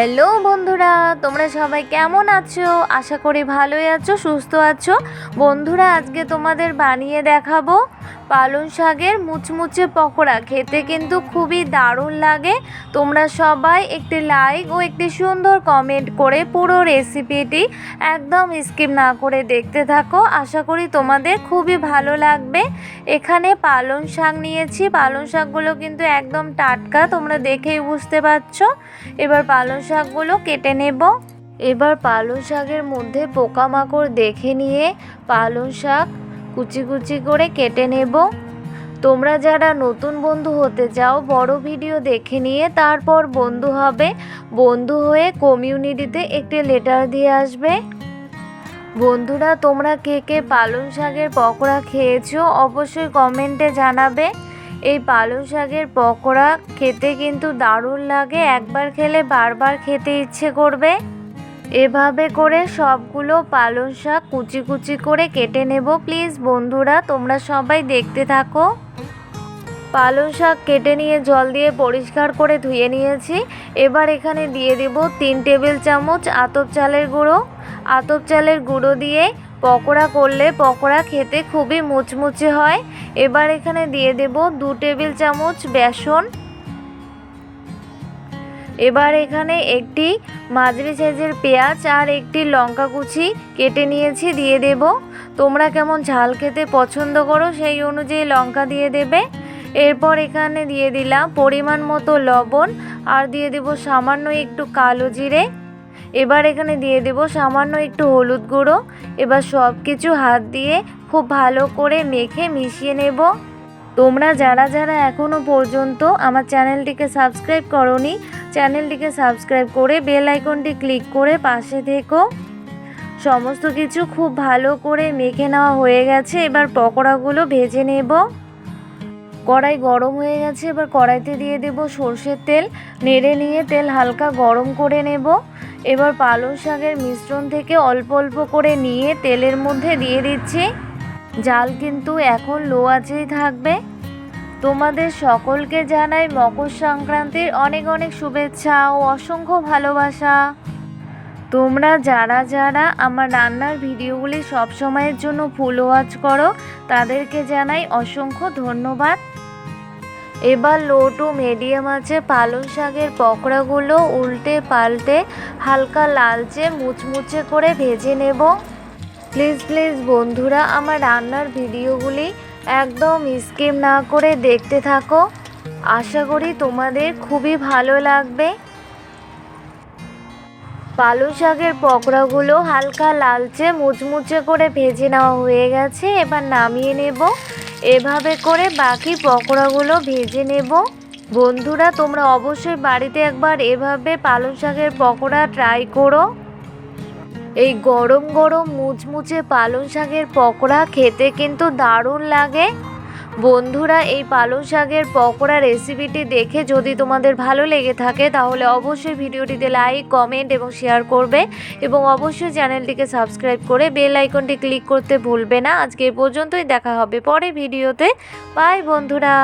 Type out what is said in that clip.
Hello বন্ধুরা, তোমরা সবাই কেমন আছো? আশা করি ভালোই আছো, সুস্থ আছো। বন্ধুরা, আজকে তোমাদের বানিয়ে দেখাবো পালং শাকের মুচমুচে পকোড়া। খেতে কিন্তু খুবই দারুণ লাগে। তোমরা সবাই একটি লাইক ও একটি সুন্দর কমেন্ট করে পুরো রেসিপিটি একদম স্কিপ না করে দেখতে থাকো। আশা করি তোমাদের খুবই ভালো লাগবে। এখানে পালং শাক নিয়েছি। পালং শাকগুলো কিন্তু একদম টাটকা, তোমরা দেখেই বুঝতে পারছ। এবার পালং শাকগুলো কেটে নেব। এবার পালং শাকের মধ্যে পোকামাকড় দেখে নিয়ে পালং শাক কুচি কুচি করে কেটে নেব। তোমরা যারা নতুন বন্ধু হতে চাও, বড় ভিডিও দেখে নিয়ে তারপর বন্ধু হবে। বন্ধু হয়ে কমিউনিটিতে একটি লেটার দিয়ে আসবে। বন্ধুরা, তোমরা কে কে পালং শাকের পকোড়া খেয়েছো অবশ্যই কমেন্টে জানাবে। এই পালং শাকের পকোড়া খেতে কিন্তু দারুণ লাগে। একবার খেলে বারবার খেতে ইচ্ছে করবে। এভাবে করে সবগুলো পালং শাক কুচি কুচি করে কেটে নেব। প্লিজ বন্ধুরা, তোমরা সবাই দেখতে থাকো। পালং শাক কেটে নিয়ে জল দিয়ে পরিষ্কার করে ধুয়ে নিয়েছি। এবার এখানে দিয়ে দেব তিন টেবিল চামচ আতপ চালের গুঁড়ো। আতপ চালের গুঁড়ো দিয়ে পকোড়া করলে পকোড়া খেতে খুবই মুচমুচে হয়। এবার এখানে দিয়ে দেব দু টেবিল চামচ বেসন। এবার এখানে একটি মাঝারি সাইজের পেঁয়াজ আর একটি লঙ্কা কুচি কেটে নিয়েছি, দিয়ে দেব। তোমরা কেমন ঝাল খেতে পছন্দ করো সেই অনুযায়ী লঙ্কা দিয়ে দেবে। এরপর এখানে দিয়ে দিলাম পরিমাণ মতো লবণ আর দিয়ে দেব সামান্য একটু কালো জিরে। এবার এখানে দিয়ে দেব সামান্য একটু হলুদ গুঁড়ো। এবার সব কিছু হাত দিয়ে খুব ভালো করে মেখে মিশিয়ে নেব। তোমরা যারা যারা এখনও পর্যন্ত আমার চ্যানেলটিকে সাবস্ক্রাইব করনি, চ্যানেলটিকে সাবস্ক্রাইব করে বেল আইকনটি ক্লিক করে পাশে থেকো। সমস্ত কিছু খুব ভালো করে মেখে নেওয়া হয়ে গেছে, এবার পকোড়াগুলো ভেজে নেব। কড়াই গরম হয়ে গেছে, এবার কড়াইতে দিয়ে দেব সর্ষের তেল। নেড়ে নিয়ে তেল হালকা গরম করে নেব। এবার পালং শাকের মিশ্রণ থেকে অল্প অল্প করে নিয়ে তেলের মধ্যে দিয়ে দিচ্ছি। জাল কিন্তু এখন লো আছেই থাকবে। তোমাদের সকলকে জানাই মকর সংক্রান্তির অনেক অনেক শুভেচ্ছা ও অসংখ্য ভালোবাসা। তোমরা যারা যারা আমার রান্নার ভিডিওগুলি সবসময়ের জন্য ফুল ওয়াচ করো, তাদেরকে জানাই অসংখ্য ধন্যবাদ। এবার লো টু মিডিয়াম আছে পালং শাকের পকোড়াগুলো উল্টে পাল্টে হালকা লালচে মুচমুচে করে ভেজে নেব। প্লিজ প্লিজ বন্ধুরা, আমার রান্নার ভিডিওগুলি একদম স্কিপ না করে দেখতে থাকো। আশা করি তোমাদের খুবই ভালো লাগবে। পালং শাকের পকোড়াগুলো হালকা লালচে মুচমুচে করে ভেজে নেওয়া হয়ে গেছে, এবার নামিয়ে নেব। এভাবে করে বাকি পকোড়াগুলো ভেজে নেব। বন্ধুরা, তোমরা অবশ্যই বাড়িতে একবার এভাবে পালং শাকের পকোড়া ট্রাই করো। এই গরম গরম মুচমুচে পালং শাকের পকোড়া খেতে কিন্তু দারুণ লাগে। বন্ধুরা, এই পালং শাকের পকোড়া রেসিপিটি দেখে যদি তোমাদের ভালো লেগে থাকে, তাহলে অবশ্যই ভিডিওটিতে লাইক কমেন্ট এবং শেয়ার করবে এবং অবশ্যই চ্যানেলটিকে সাবস্ক্রাইব করে বেল আইকনটি ক্লিক করতে ভুলবে না। আজকে পর্যন্তই, দেখা হবে পরে ভিডিওতে। বাই বন্ধুরা।